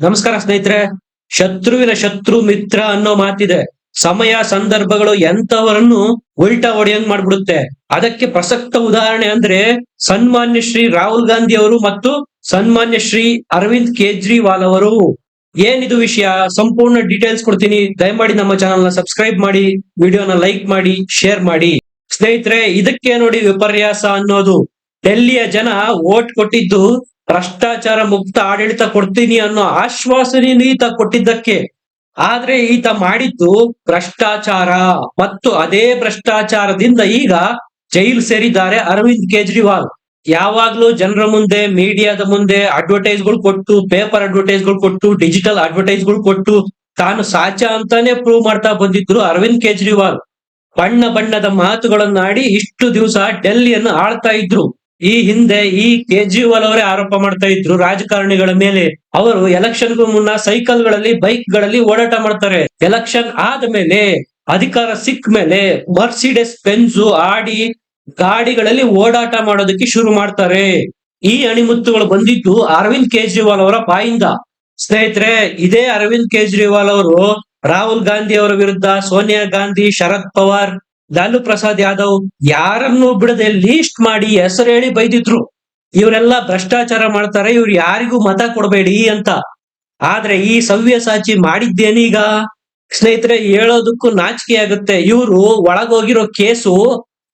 ನಮಸ್ಕಾರ ಸ್ನೇಹಿತರೆ, ಶತ್ರುವಿನ ಶತ್ರು ಮಿತ್ರ ಅನ್ನೋ ಮಾತಿದೆ. ಸಮಯ, ಸಂದರ್ಭಗಳು ಎಂತವರನ್ನು ಉಲ್ಟಾ ಹೊಡೆಯಂಗ್ ಮಾಡ್ಬಿಡುತ್ತೆ. ಅದಕ್ಕೆ ಪ್ರಸಕ್ತ ಉದಾಹರಣೆ ಅಂದ್ರೆ ಸನ್ಮಾನ್ಯ ಶ್ರೀ ರಾಹುಲ್ ಗಾಂಧಿ ಅವರು ಮತ್ತು ಸನ್ಮಾನ್ಯ ಶ್ರೀ ಅರವಿಂದ್ ಕೇಜ್ರಿವಾಲ್ ಅವರು. ಏನಿದು ವಿಷಯ? ಸಂಪೂರ್ಣ ಡೀಟೇಲ್ಸ್ ಕೊಡ್ತೀನಿ. ದಯಮಾಡಿ ನಮ್ಮ ಚಾನಲ್ನ ಸಬ್ಸ್ಕ್ರೈಬ್ ಮಾಡಿ ವಿಡಿಯೋನ ಲೈಕ್ ಮಾಡಿ ಶೇರ್ ಮಾಡಿ. ಸ್ನೇಹಿತರೆ, ಇದಕ್ಕೆ ನೋಡಿ ವಿಪರ್ಯಾಸ ಅನ್ನೋದು. ಡೆಲ್ಲಿಯ ಜನ ವೋಟ್ ಕೊಟ್ಟಿದ್ದು ಭ್ರಷ್ಟಾಚಾರ ಮುಕ್ತ ಆಡಳಿತ ಕೊಡ್ತೀನಿ ಅನ್ನೋ ಆಶ್ವಾಸನೆ ಈತ ಕೊಟ್ಟಿದ್ದಕ್ಕೆ. ಆದ್ರೆ ಈತ ಮಾಡಿದ್ದು ಭ್ರಷ್ಟಾಚಾರ. ಮತ್ತು ಅದೇ ಭ್ರಷ್ಟಾಚಾರದಿಂದ ಈಗ ಜೈಲು ಸೇರಿದ್ದಾರೆ ಅರವಿಂದ್ ಕೇಜ್ರಿವಾಲ್. ಯಾವಾಗ್ಲೂ ಜನರ ಮುಂದೆ, ಮೀಡಿಯಾದ ಮುಂದೆ ಅಡ್ವರ್ಟೈಸ್ಗಳು ಕೊಟ್ಟು ಪೇಪರ್ ಅಡ್ವರ್ಟೈಸ್ಗಳು ಕೊಟ್ಟು ಡಿಜಿಟಲ್ ಅಡ್ವರ್ಟೈಸ್ಗಳು ಕೊಟ್ಟು ತಾನು ಸಾಚ ಅಂತಾನೆ ಪ್ರೂವ್ ಮಾಡ್ತಾ ಬಂದಿದ್ರು ಅರವಿಂದ್ ಕೇಜ್ರಿವಾಲ್. ಬಣ್ಣ ಬಣ್ಣದ ಮಾತುಗಳನ್ನಾಡಿ ಇಷ್ಟು ದಿವಸ ಡೆಲ್ಲಿಯನ್ನು ಆಳ್ತಾ ಇದ್ರು. ಈ ಹಿಂದೆ ಈ ಕೇಜ್ರಿವಾಲ್ ಅವರೇ ಆರೋಪ ಮಾಡ್ತಾ ಇದ್ರು ರಾಜಕಾರಣಿಗಳ ಮೇಲೆ. ಅವರು ಎಲೆಕ್ಷನ್ಗೂ ಮುನ್ನ ಸೈಕಲ್ಗಳಲ್ಲಿ ಬೈಕ್ಗಳಲ್ಲಿ ಓಡಾಟ ಮಾಡ್ತಾರೆ. ಎಲೆಕ್ಷನ್ ಆದ್ಮೇಲೆ ಅಧಿಕಾರ ಸಿಕ್ಕ ಮೇಲೆ ಮರ್ಸಿಡೆಸ್ ಪೆನ್ಸು ಆಡಿ ಗಾಡಿಗಳಲ್ಲಿ ಓಡಾಟ ಮಾಡೋದಕ್ಕೆ ಶುರು ಮಾಡ್ತಾರೆ. ಈ ಅಣಿಮುತ್ತುಗಳು ಬಂದಿದ್ದು ಅರವಿಂದ್ ಕೇಜ್ರಿವಾಲ್ ಅವರ ಬಾಯಿಂದ. ಸ್ನೇಹಿತರೆ, ಇದೇ ಅರವಿಂದ್ ಕೇಜ್ರಿವಾಲ್ ಅವರು ರಾಹುಲ್ ಗಾಂಧಿ ಅವರ ವಿರುದ್ಧ, ಸೋನಿಯಾ ಗಾಂಧಿ, ಶರದ್ ಪವಾರ್ ಲಾಲು ಪ್ರಸಾದ್ ಯಾದವ್ ಯಾರನ್ನು ಬಿಡದೆ ಲೀಸ್ಟ್ ಮಾಡಿ ಹೆಸರು ಹೇಳಿ ಬೈದಿದ್ರು. ಇವರೆಲ್ಲ ಭ್ರಷ್ಟಾಚಾರ ಮಾಡ್ತಾರೆ, ಇವ್ರು ಯಾರಿಗೂ ಮತ ಕೊಡಬೇಡಿ ಅಂತ. ಆದ್ರೆ ಈ ಸವ್ಯಸಾಚಿ ಮಾಡಿದ್ದೇನೀಗ? ಸ್ನೇಹಿತರೆ, ಹೇಳೋದಕ್ಕೂ ನಾಚಿಕೆ ಆಗುತ್ತೆ. ಇವರು ಒಳಗೋಗಿರೋ ಕೇಸು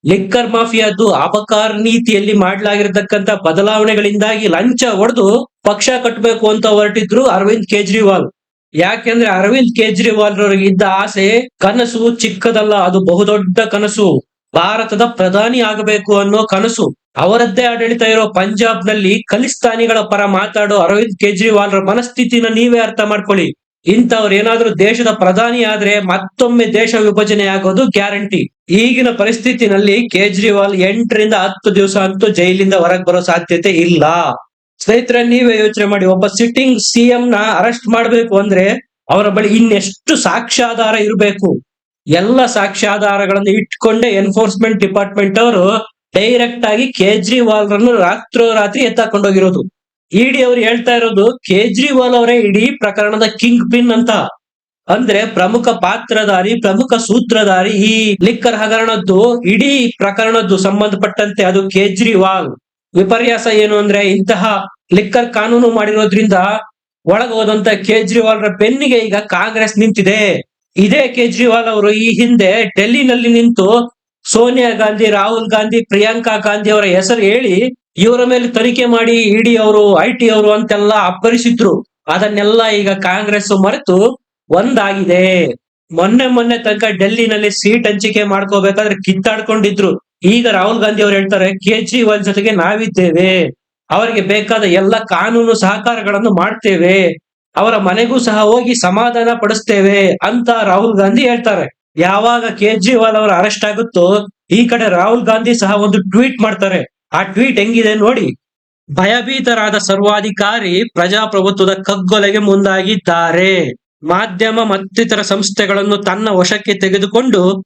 ಲಿಕ್ಕರ್ ಮಾಫಿಯಾದ್ದು ಅಪಕಾರ ನೀತಿಯಲ್ಲಿ ಮಾಡಲಾಗಿರ್ತಕ್ಕಂತ ಬದಲಾವಣೆಗಳಿಂದಾಗಿ ಲಂಚ ಹೊಡೆದು ಪಕ್ಷ ಕಟ್ಟಬೇಕು ಅಂತ ಹೊರಟಿದ್ರು ಅರವಿಂದ್ ಕೇಜ್ರಿವಾಲ್. ಯಾಕೆಂದ್ರೆ ಅರವಿಂದ್ ಕೇಜ್ರಿವಾಲ್ ರವರಿಗೆ ಇದ್ದ ಆಸೆ ಕನಸು ಚಿಕ್ಕದಲ್ಲ, ಅದು ಬಹುದೊಡ್ಡ ಕನಸು. ಭಾರತದ ಪ್ರಧಾನಿ ಆಗಬೇಕು ಅನ್ನೋ ಕನಸು. ಅವರದ್ದೇ ಆಡಳಿತ ಇರೋ ಪಂಜಾಬ್ನಲ್ಲಿ ಖಲಿಸ್ತಾನಿಗಳ ಪರ ಮಾತಾಡೋ ಅರವಿಂದ್ ಕೇಜ್ರಿವಾಲ್ ರ ಮನಸ್ಥಿತಿನ ನೀವೇ ಅರ್ಥ ಮಾಡ್ಕೊಳ್ಳಿ. ಇಂಥವ್ರು ಏನಾದ್ರೂ ದೇಶದ ಪ್ರಧಾನಿ ಆದ್ರೆ ಮತ್ತೊಮ್ಮೆ ದೇಶ ವಿಭಜನೆ ಆಗೋದು ಗ್ಯಾರಂಟಿ. ಈಗಿನ ಪರಿಸ್ಥಿತಿನಲ್ಲಿ ಕೇಜ್ರಿವಾಲ್ ಎಂಟರಿಂದ ಹತ್ತು ದಿವಸ ಅಂತೂ ಜೈಲಿಂದ ಹೊರಗೆ ಬರೋ ಸಾಧ್ಯತೆ ಇಲ್ಲ. ಸ್ನೇಹಿತರೆ, ನೀವೇ ಯೋಚನೆ ಮಾಡಿ, ಒಬ್ಬ ಸಿಟ್ಟಿಂಗ್ ಸಿಎಂ ನ ಅರೆಸ್ಟ್ ಮಾಡಬೇಕು ಅಂದ್ರೆ ಅವರ ಬಳಿ ಇನ್ನೆಷ್ಟು ಸಾಕ್ಷ್ಯಾಧಾರ ಇರಬೇಕು? ಎಲ್ಲ ಸಾಕ್ಷ್ಯಾಧಾರಗಳನ್ನು ಇಟ್ಕೊಂಡೇ ಎನ್ಫೋರ್ಸ್ಮೆಂಟ್ ಡಿಪಾರ್ಟ್ಮೆಂಟ್ ಅವರು ಡೈರೆಕ್ಟ್ ಆಗಿ ಕೇಜ್ರಿವಾಲ್ ರನ್ನು ರಾತ್ರೋರಾತ್ರಿ ಎತ್ತಾಕೊಂಡೋಗಿರೋದು. ಇಡಿ ಅವರು ಹೇಳ್ತಾ ಇರೋದು, ಕೇಜ್ರಿವಾಲ್ ಅವರೇ ಇಡೀ ಪ್ರಕರಣದ ಕಿಂಗ್ ಪಿನ್ ಅಂತ. ಅಂದ್ರೆ ಪ್ರಮುಖ ಪಾತ್ರಧಾರಿ, ಪ್ರಮುಖ ಸೂತ್ರಧಾರಿ ಈ ಲಿಕ್ಕರ್ ಹಗರಣದ್ದು, ಇಡೀ ಪ್ರಕರಣದ್ದು ಸಂಬಂಧಪಟ್ಟಂತೆ ಅದು ಕೇಜ್ರಿವಾಲ್. ವಿಪರ್ಯಾಸ ಏನು ಅಂದ್ರೆ ಇಂತಹ ಲಿಕ್ಕರ್ ಕಾನೂನು ಮಾಡಿರೋದ್ರಿಂದ ಒಳಗೋದಂತ ರ ಬೆನ್ನಿಗೆ ಈಗ ಕಾಂಗ್ರೆಸ್ ನಿಂತಿದೆ. ಇದೇ ಕೇಜ್ರಿವಾಲ್ ಅವರು ಈ ಹಿಂದೆ ಡೆಲ್ಲಿನಲ್ಲಿ ನಿಂತು ಸೋನಿಯಾ ಗಾಂಧಿ, ರಾಹುಲ್ ಗಾಂಧಿ, ಪ್ರಿಯಾಂಕಾ ಗಾಂಧಿ ಅವರ ಹೆಸರು ಹೇಳಿ ಇವರ ಮೇಲೆ ತನಿಖೆ ಮಾಡಿ ಇಡಿ ಅವರು ಐ ಟಿ ಅವರು ಅಂತೆಲ್ಲ ಅಪ್ಪರಿಸಿದ್ರು ಅದನ್ನೆಲ್ಲ ಈಗ ಕಾಂಗ್ರೆಸ್ ಮರೆತು ಒಂದಾಗಿದೆ. ಮೊನ್ನೆ ಮೊನ್ನೆ ತನಕ ಡೆಲ್ಲಿನಲ್ಲಿ ಸೀಟ್ ಹಂಚಿಕೆ ಮಾಡ್ಕೋಬೇಕಾದ್ರೆ ಕಿತ್ತಾಡ್ಕೊಂಡಿದ್ರು. ಈಗ ರಾಹುಲ್ ಗಾಂಧಿ ಅವರು ಹೇಳ್ತಾರೆ, ಕೇಜ್ರಿವಾಲ್ ಜೊತೆಗೆ ನಾವಿದ್ದೇವೆ. ಅವರಿಗೆ ಬೇಕಾದ ಎಲ್ಲ ಕಾನೂನು ಸಹಕಾರಗಳನ್ನು ಮಾಡ್ತೇವೆ. ಅವರ ಮನೆಗೂ ಸಹ ಹೋಗಿ ಸಮಾಧಾನ ಪಡಿಸ್ತೇವೆ ಅಂತ ರಾಹುಲ್ ಗಾಂಧಿ ಹೇಳ್ತಾರೆ. ಯಾವಾಗ ಕೇಜ್ರಿವಾಲ್ ಅವರ ಅರೆಸ್ಟ್ ಆಗುತ್ತೋ, ಈ ಕಡೆ ರಾಹುಲ್ ಗಾಂಧಿ ಸಹ ಒಂದು ಟ್ವೀಟ್ ಮಾಡ್ತಾರೆ. ಆ ಟ್ವೀಟ್ ಹೆಂಗಿದೆ ನೋಡಿ. ಭಯಭೀತರಾದ ಸರ್ವಾಧಿಕಾರಿ ಪ್ರಜಾಪ್ರಭುತ್ವದ ಕಗ್ಗೊಲೆಗೆ ಮುಂದಾಗಿದ್ದಾರೆ. ಮಾಧ್ಯಮ ಮತ್ತಿತರ ಸಂಸ್ಥೆಗಳನ್ನು ತನ್ನ ವಶಕ್ಕೆ ತೆಗೆದುಕೊಂಡು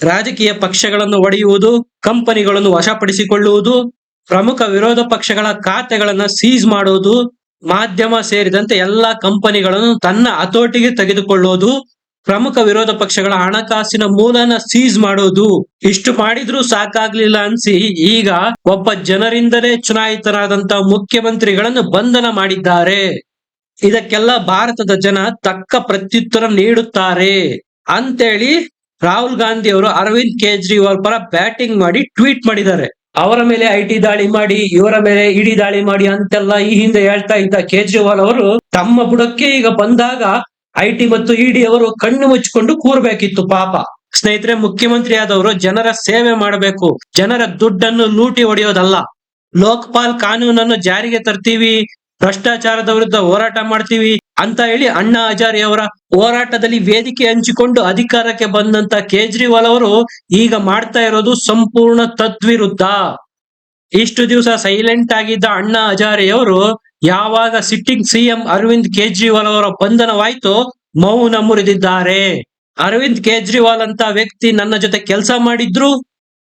ರಾಜಕೀಯ ಪಕ್ಷಗಳನ್ನು ಒಡೆಯುವುದು, ಕಂಪನಿಗಳನ್ನು ವಶಪಡಿಸಿಕೊಳ್ಳುವುದು, ಪ್ರಮುಖ ವಿರೋಧ ಪಕ್ಷಗಳ ಖಾತೆಗಳನ್ನು ಸೀಸ್ ಮಾಡುವುದು, ಮಾಧ್ಯಮ ಸೇರಿದಂತೆ ಎಲ್ಲಾ ಕಂಪನಿಗಳನ್ನು ತನ್ನ ಹತೋಟಿಗೆ ತೆಗೆದುಕೊಳ್ಳುವುದು, ಪ್ರಮುಖ ವಿರೋಧ ಪಕ್ಷಗಳ ಹಣಕಾಸಿನ ಮೂಲನ ಸೀಸ್ ಮಾಡೋದು ಇಷ್ಟು ಮಾಡಿದ್ರೂ ಸಾಕಾಗ್ಲಿಲ್ಲ ಅನ್ಸಿ, ಈಗ ಒಬ್ಬ ಜನರಿಂದಲೇ ಚುನಾಯಿತರಾದಂತ ಮುಖ್ಯಮಂತ್ರಿಗಳನ್ನು ಬಂಧನ ಮಾಡಿದ್ದಾರೆ. ಇದಕ್ಕೆಲ್ಲ ಭಾರತದ ಜನ ತಕ್ಕ ಪ್ರತ್ಯುತ್ತರ ನೀಡುತ್ತಾರೆ. ಅಂತೇಳಿ ರಾಹುಲ್ ಗಾಂಧಿ ಅವರು ಅರವಿಂದ್ ಕೇಜ್ರಿವಾಲ್ ಪರ ಬ್ಯಾಟಿಂಗ್ ಮಾಡಿ ಟ್ವೀಟ್ ಮಾಡಿದ್ದಾರೆ. ಅವರ ಮೇಲೆ ಐ ಟಿ ದಾಳಿ ಮಾಡಿ, ಇವರ ಮೇಲೆ ಇಡಿ ದಾಳಿ ಮಾಡಿ ಅಂತೆಲ್ಲ ಈ ಹಿಂದೆ ಹೇಳ್ತಾ ಇದ್ದ ಕೇಜ್ರಿವಾಲ್ ಅವರು ತಮ್ಮ ಬುಡಕ್ಕೆ ಈಗ ಬಂದಾಗ ಐ ಟಿ ಮತ್ತು ಇಡಿ ಅವರು ಕಣ್ಣು ಮುಚ್ಚಿಕೊಂಡು ಕೂರ್ಬೇಕಿತ್ತು ಪಾಪ. ಸ್ನೇಹಿತರೆ ಮುಖ್ಯಮಂತ್ರಿ ಆದವರು ಜನರ ಸೇವೆ ಮಾಡಬೇಕು. ಜನರ ದುಡ್ಡನ್ನು ಲೂಟಿ ಹೊಡೆಯೋದಲ್ಲ. ಲೋಕಪಾಲ್ ಕಾನೂನನ್ನು ಜಾರಿಗೆ ತರ್ತೀವಿ. ಭ್ರಷ್ಟಾಚಾರದ ವಿರುದ್ಧ ಹೋರಾಟ ಮಾಡ್ತೀವಿ. ಅಂತ ಹೇಳಿ ಅಣ್ಣಾ ಹಜಾರೆ ಅವರ ಹೋರಾಟದಲ್ಲಿ ವೇದಿಕೆ ಹಂಚಿಕೊಂಡು ಅಧಿಕಾರಕ್ಕೆ ಬಂದಂತ ಕೇಜ್ರಿವಾಲ್ ಅವರು ಈಗ ಮಾಡ್ತಾ ಇರೋದು ಸಂಪೂರ್ಣ ತದ್ವಿರುದ್ಧ. ಇಷ್ಟು ದಿವಸ ಸೈಲೆಂಟ್ ಆಗಿದ್ದ ಅಣ್ಣಾ ಹಜಾರೆಯವರು ಯಾವಾಗ ಸಿಟ್ಟಿಂಗ್ ಸಿಎಂ ಅರವಿಂದ್ ಕೇಜ್ರಿವಾಲ್ ಅವರ ಬಂಧನವಾಯ್ತು ಮೌನ ಮುರಿದಿದ್ದಾರೆ. ಅರವಿಂದ್ ಕೇಜ್ರಿವಾಲ್ ಅಂತ ವ್ಯಕ್ತಿ ನನ್ನ ಜೊತೆ ಕೆಲಸ ಮಾಡಿದ್ರು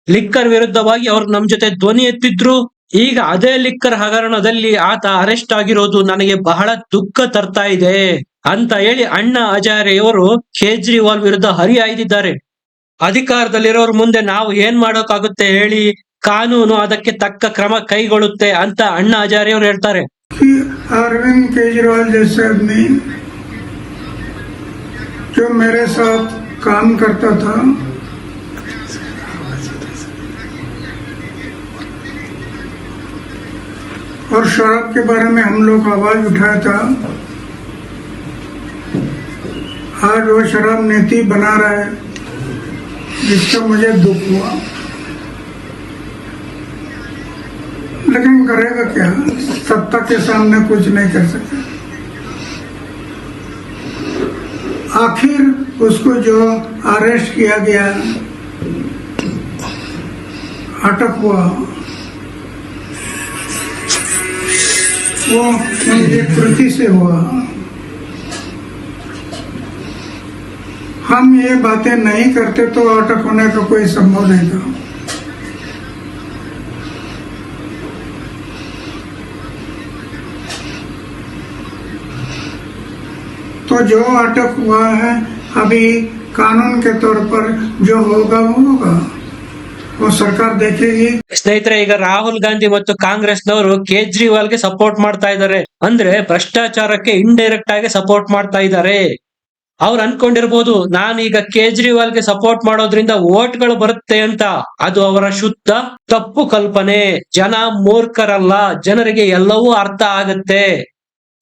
ಲಿಕ್ಕರ್ ವಿರುದ್ಧವಾಗಿ ಅವ್ರು ನಮ್ ಜೊತೆ ಧ್ವನಿ ಎತ್ತಿದ್ರು ಈಗ ಅದೇ ಲಿಕ್ಕರ್ ಹಗರಣದಲ್ಲಿ ಆತ ಅರೆಸ್ಟ್ ಆಗಿರೋದು ನನಗೆ ಬಹಳ ದುಃಖ ತರ್ತಾ ಇದೆ ಅಂತ ಹೇಳಿ ಅಣ್ಣಾ ಹಜಾರೆಯವರು ಕೇಜ್ರಿವಾಲ್ ವಿರುದ್ಧ ಹರಿಹಾಯ್ದಿದ್ದಾರೆ ಅಧಿಕಾರದಲ್ಲಿರೋರ್ ಮುಂದೆ ನಾವು ಏನ್ ಮಾಡೋಕ್ಕಾಗುತ್ತೆ ಹೇಳಿ ಕಾನೂನು ಅದಕ್ಕೆ ತಕ್ಕ ಕ್ರಮ ಕೈಗೊಳ್ಳುತ್ತೆ ಅಂತ ಅಣ್ಣಾ ಹಜಾರೆಯವರು ಹೇಳ್ತಾರೆ कि अरविंद केजरीवाल जैसे आदमी जो मेरे साथ काम करता था और शराब के बारे में हम लोग आवाज़ उठाया था। आज वो शराब नीति बना रहा है जिसका मुझे दुख हुआ। लेकिन करेगा क्या? सत्ता के सामने कुछ नहीं कर सकता। आखिर उसको जो अरेस्ट किया गया, अटक हुआ। वो कृति से हुआ। हम ये बातें नहीं करते तो अटक होने का कोई संभव नहीं था। तो जो अटक हुआ है, अभी कानून के तौर पर जो होगा, वो होगा। ಸರ್ಕಾರ ಸ್ನೇಹಿತರೆ, ಈಗ ರಾಹುಲ್ ಗಾಂಧಿ ಮತ್ತು ಕಾಂಗ್ರೆಸ್ನವರು ಕೇಜ್ರಿವಾಲ್ಗೆ ಸಪೋರ್ಟ್ ಮಾಡ್ತಾ ಇದ್ದಾರೆ. ಅಂದ್ರೆ ಭ್ರಷ್ಟಾಚಾರಕ್ಕೆ ಇಂಡೈರೆಕ್ಟ್ ಆಗಿ ಸಪೋರ್ಟ್ ಮಾಡ್ತಾ ಇದ್ದಾರೆ. ಅವ್ರು ಅನ್ಕೊಂಡಿರ್ಬೋದು, ನಾನೀಗ ಕೇಜ್ರಿವಾಲ್ಗೆ ಸಪೋರ್ಟ್ ಮಾಡೋದ್ರಿಂದ ಓಟ್ಗಳು ಬರುತ್ತೆ ಅಂತ. ಅದು ಅವರ ಶುದ್ಧ ತಪ್ಪು ಕಲ್ಪನೆ. ಜನ ಮೂರ್ಖರಲ್ಲ. ಜನರಿಗೆ ಎಲ್ಲವೂ ಅರ್ಥ ಆಗತ್ತೆ.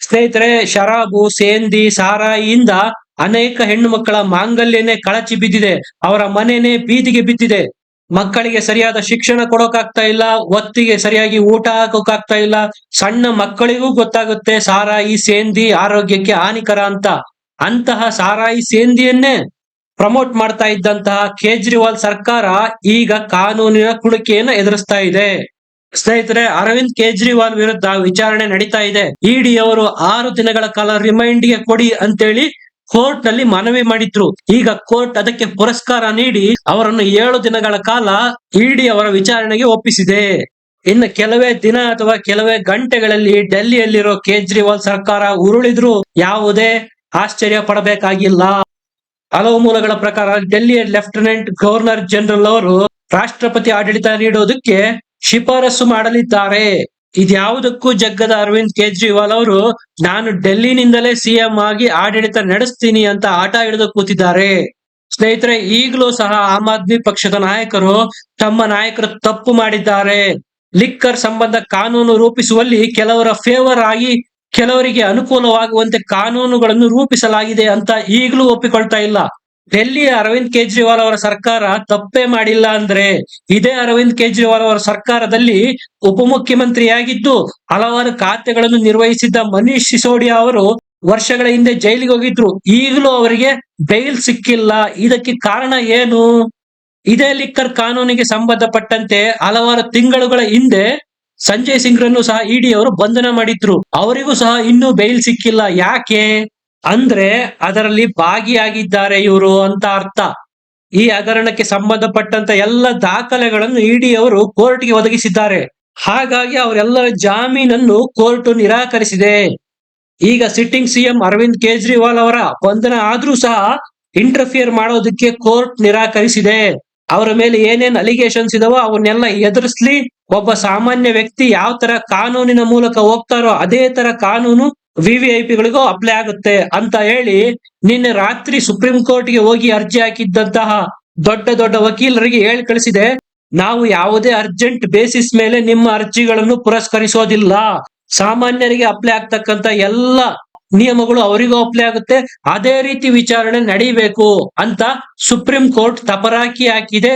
ಸ್ನೇಹಿತರೆ, ಶರಾಬು, ಸೇಂದಿ, ಸಾರಾಯಿಯಿಂದ ಅನೇಕ ಹೆಣ್ಣು ಮಕ್ಕಳ ಮಾಂಗಲ್ಯನೇ ಕಳಚಿ ಬಿದ್ದಿದೆ. ಅವರ ಮನೆನೇ ಬೀದಿಗೆ ಬಿದ್ದಿದೆ. ಮಕ್ಕಳಿಗೆ ಸರಿಯಾದ ಶಿಕ್ಷಣ ಕೊಡೋಕಾಗ್ತಾ ಇಲ್ಲ, ಒತ್ತಿಗೆ ಸರಿಯಾಗಿ ಊಟ ಹಾಕೋಕಾಗ್ತಾ ಇಲ್ಲ, ಸಣ್ಣ ಮಕ್ಕಳಿಗೂ ಗೊತ್ತಾಗುತ್ತೆ ಸಾರಾಯಿ ಸೇಂದಿ ಆರೋಗ್ಯಕ್ಕೆ ಹಾನಿಕರ ಅಂತ. ಅಂತಹ ಸಾರಾಯಿ ಸೇಂದಿಯನ್ನೇ ಪ್ರಮೋಟ್ ಮಾಡ್ತಾ ಇದ್ದಂತಹ ಕೇಜ್ರಿವಾಲ್ ಸರ್ಕಾರ ಈಗ ಕಾನೂನಿನ ಕುಣಿಕೆಯನ್ನು ಎದುರಿಸ್ತಾ ಇದೆ. ಸ್ನೇಹಿತರೆ, ಅರವಿಂದ್ ಕೇಜ್ರಿವಾಲ್ ವಿರುದ್ಧ ವಿಚಾರಣೆ ನಡೀತಾ ಇದೆ. ಇಡಿ ಅವರು ಆರು ದಿನಗಳ ಕಾಲ ರಿಮೈಂಡ್ಗೆ ಕೊಡಿ ಅಂತೇಳಿ ಕೋರ್ಟ್ನಲ್ಲಿ ಮನವಿ ಮಾಡಿದ್ರು. ಈಗ ಕೋರ್ಟ್ ಅದಕ್ಕೆ ಪುರಸ್ಕಾರ ನೀಡಿ ಅವರನ್ನು ಏಳು ದಿನಗಳ ಕಾಲ ಇಡಿ ಅವರ ವಿಚಾರಣೆಗೆ ಒಪ್ಪಿಸಿದೆ. ಇನ್ನು ಕೆಲವೇ ದಿನ ಅಥವಾ ಕೆಲವೇ ಗಂಟೆಗಳಲ್ಲಿ ಡೆಲ್ಲಿಯಲ್ಲಿರೋ ಕೇಜ್ರಿವಾಲ್ ಸರ್ಕಾರ ಉರುಳಿದ್ರು ಯಾವುದೇ ಆಶ್ಚರ್ಯ ಪಡಬೇಕಾಗಿಲ್ಲ. ಹಲವು ಮೂಲಗಳ ಪ್ರಕಾರ ಡೆಲ್ಲಿಯ ಲೆಫ್ಟಿನೆಂಟ್ ಗವರ್ನರ್ ಜನರಲ್ ಅವರು ರಾಷ್ಟ್ರಪತಿ ಆಡಳಿತ ನೀಡೋದಕ್ಕೆ ಶಿಫಾರಸು ಮಾಡಲಿದ್ದಾರೆ. ಇದ್ಯಾವುದಕ್ಕೂ ಜಗ್ಗದ ಅರವಿಂದ್ ಕೇಜ್ರಿವಾಲ್ ಅವರು, ನಾನು ಡೆಲ್ಲಿನಿಂದಲೇ ಸಿಎಂ ಆಗಿ ಆಡಳಿತ ನಡೆಸ್ತೀನಿ ಅಂತ ಆಟ ಹಿಡಿದು ಕೂತಿದ್ದಾರೆ. ಸ್ನೇಹಿತರೆ, ಈಗಲೂ ಸಹ ಆಮ್ ಆದ್ಮಿ ಪಕ್ಷದ ನಾಯಕರು ತಮ್ಮ ನಾಯಕರು ತಪ್ಪು ಮಾಡಿದ್ದಾರೆ. ಲಿಕ್ಕರ್ ಸಂಬಂಧ ಕಾನೂನು ರೂಪಿಸುವಲ್ಲಿ ಕೆಲವರ ಫೇವರ್ ಆಗಿ ಕೆಲವರಿಗೆ ಅನುಕೂಲವಾಗುವಂತೆ ಕಾನೂನುಗಳನ್ನು ರೂಪಿಸಲಾಗಿದೆ ಅಂತ ಈಗಲೂ ಒಪ್ಪಿಕೊಳ್ತಾ ಇಲ್ಲ. ಡೆಲ್ಲಿಯ ಅರವಿಂದ್ ಕೇಜ್ರಿವಾಲ್ ಅವರ ಸರ್ಕಾರ ತಪ್ಪೇ ಮಾಡಿಲ್ಲ ಅಂದ್ರೆ ಇದೇ ಅರವಿಂದ್ ಕೇಜ್ರಿವಾಲ್ ಅವರ ಸರ್ಕಾರದಲ್ಲಿ ಉಪಮುಖ್ಯಮಂತ್ರಿಯಾಗಿದ್ದು ಹಲವಾರು ಖಾತೆಗಳನ್ನು ನಿರ್ವಹಿಸಿದ್ದ ಮನೀಶ್ ಸಿಸೋಡಿಯಾ ಅವರು ವರ್ಷಗಳ ಹಿಂದೆ ಜೈಲಿಗೆ ಹೋಗಿದ್ರು. ಈಗಲೂ ಅವರಿಗೆ ಬೈಲ್ ಸಿಕ್ಕಿಲ್ಲ. ಇದಕ್ಕೆ ಕಾರಣ ಏನು? ಇದೇ ಲಿಕ್ಕರ್ ಕಾನೂನಿಗೆ ಸಂಬಂಧಪಟ್ಟಂತೆ ಹಲವಾರು ತಿಂಗಳುಗಳ ಹಿಂದೆ ಸಂಜಯ್ ಸಿಂಗ್ರನ್ನು ಸಹ ಇಡಿ ಅವರು ಬಂಧನ ಮಾಡಿದ್ರು. ಅವರಿಗೂ ಸಹ ಇನ್ನೂ ಬೈಲ್ ಸಿಕ್ಕಿಲ್ಲ. ಯಾಕೆ? ಅಂದ್ರೆ ಅದರಲ್ಲಿ ಭಾಗಿಯಾಗಿದ್ದಾರೆ ಇವರು ಅಂತ ಅರ್ಥ. ಈ ಹಗರಣಕ್ಕೆ ಸಂಬಂಧಪಟ್ಟಂತ ಎಲ್ಲ ದಾಖಲೆಗಳನ್ನು ಇಡಿ ಅವರು ಕೋರ್ಟ್ಗೆ ಒದಗಿಸಿದ್ದಾರೆ. ಹಾಗಾಗಿ ಅವರೆಲ್ಲರ ಜಾಮೀನನ್ನು ಕೋರ್ಟ್ ನಿರಾಕರಿಸಿದೆ. ಈಗ ಸಿಟ್ಟಿಂಗ್ ಸಿಎಂ ಅರವಿಂದ್ ಕೇಜ್ರಿವಾಲ್ ಅವರ ಬಂಧನ ಆದ್ರೂ ಸಹ ಇಂಟರ್ಫಿಯರ್ ಮಾಡೋದಕ್ಕೆ ಕೋರ್ಟ್ ನಿರಾಕರಿಸಿದೆ. ಅವರ ಮೇಲೆ ಏನೇನ್ ಅಲಿಗೇಷನ್ಸ್ ಇದಾವೋ ಅವನ್ನೆಲ್ಲ ಎದುರಿಸ್ಲಿ. ಒಬ್ಬ ಸಾಮಾನ್ಯ ವ್ಯಕ್ತಿ ಯಾವ ತರ ಕಾನೂನಿನ ಮೂಲಕ ಹೋಗ್ತಾರೋ ಅದೇ ತರ ಕಾನೂನು ವಿವಿಐಪಿಗಳಿಗೂ ಅಪ್ಲೈ ಆಗುತ್ತೆ ಅಂತ ಹೇಳಿ ನಿನ್ನೆ ರಾತ್ರಿ ಸುಪ್ರೀಂ ಕೋರ್ಟ್ಗೆ ಹೋಗಿ ಅರ್ಜಿ ಹಾಕಿದ್ದಂತಹ ದೊಡ್ಡ ದೊಡ್ಡ ವಕೀಲರಿಗೆ ಹೇಳಿ ಕಳಿಸಿದೆ, ನಾವು ಯಾವುದೇ ಅರ್ಜೆಂಟ್ ಬೇಸಿಸ್ ಮೇಲೆ ನಿಮ್ಮ ಅರ್ಜಿಗಳನ್ನು ಪುರಸ್ಕರಿಸೋದಿಲ್ಲ. ಸಾಮಾನ್ಯರಿಗೆ ಅಪ್ಲೈ ಆಗ್ತಕ್ಕಂತ ಎಲ್ಲ ನಿಯಮಗಳು ಅವರಿಗೂ ಅಪ್ಲೈ ಆಗುತ್ತೆ, ಅದೇ ರೀತಿ ವಿಚಾರಣೆ ನಡೀಬೇಕು ಅಂತ ಸುಪ್ರೀಂ ಕೋರ್ಟ್ ತಪರಾಕಿ ಹಾಕಿದೆ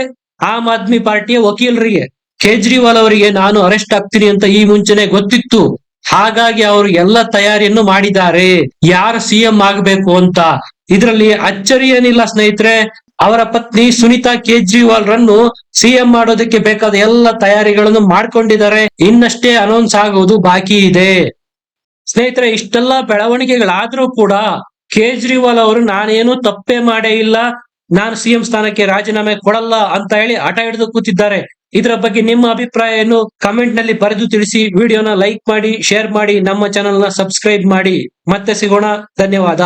ಆಮ್ ಆದ್ಮಿ ಪಾರ್ಟಿಯ ವಕೀಲರಿಗೆ. ಕೇಜ್ರಿವಾಲ್ ಅವರಿಗೆ ನಾನು ಅರೆಸ್ಟ್ ಆಗ್ತೀನಿ ಅಂತ ಈ ಮುಂಚೆನೆ ಗೊತ್ತಿತ್ತು. ಹಾಗಾಗಿ ಅವರು ಎಲ್ಲ ತಯಾರಿಯನ್ನು ಮಾಡಿದ್ದಾರೆ. ಯಾರು ಸಿಎಂ ಆಗಬೇಕು ಅಂತ. ಇದರಲ್ಲಿ ಅಚ್ಚರಿ ಏನಿಲ್ಲ ಸ್ನೇಹಿತರೆ, ಅವರ ಪತ್ನಿ ಸುನಿತಾ ಕೇಜ್ರಿವಾಲ್ ರನ್ನು ಸಿಎಂ ಮಾಡೋದಕ್ಕೆ ಬೇಕಾದ ಎಲ್ಲ ತಯಾರಿಗಳನ್ನು ಮಾಡ್ಕೊಂಡಿದ್ದಾರೆ. ಇನ್ನಷ್ಟೇ ಅನೌನ್ಸ್ ಆಗೋದು ಬಾಕಿ ಇದೆ. ಸ್ನೇಹಿತರೆ, ಇಷ್ಟೆಲ್ಲ ಬೆಳವಣಿಗೆಗಳಾದ್ರೂ ಕೂಡ ಕೇಜ್ರಿವಾಲ್ ಅವರು, ನಾನೇನು ತಪ್ಪೇ ಮಾಡೇ ಇಲ್ಲ, ನಾನು ಸಿಎಂ ಸ್ಥಾನಕ್ಕೆ ರಾಜೀನಾಮೆ ಕೊಡಲ್ಲ ಅಂತ ಹೇಳಿ ಹಠ ಹಿಡಿದು ಕೂತಿದ್ದಾರೆ. ಇದರ ಬಗ್ಗೆ ನಿಮ್ಮ ಅಭಿಪ್ರಾಯ ಏನು ಕಮೆಂಟ್ನಲ್ಲಿ ಬರೆದು ತಿಳಿಸಿ ವಿಡಿಯೋನ ಲೈಕ್ ಮಾಡಿ ಶೇರ್ ಮಾಡಿ, ನಮ್ಮ ಚಾನೆಲ್ನ ಸಬ್ಸ್ಕ್ರೈಬ್ ಮಾಡಿ. ಮತ್ತೆ ಸಿಗೋಣ. ಧನ್ಯವಾದ.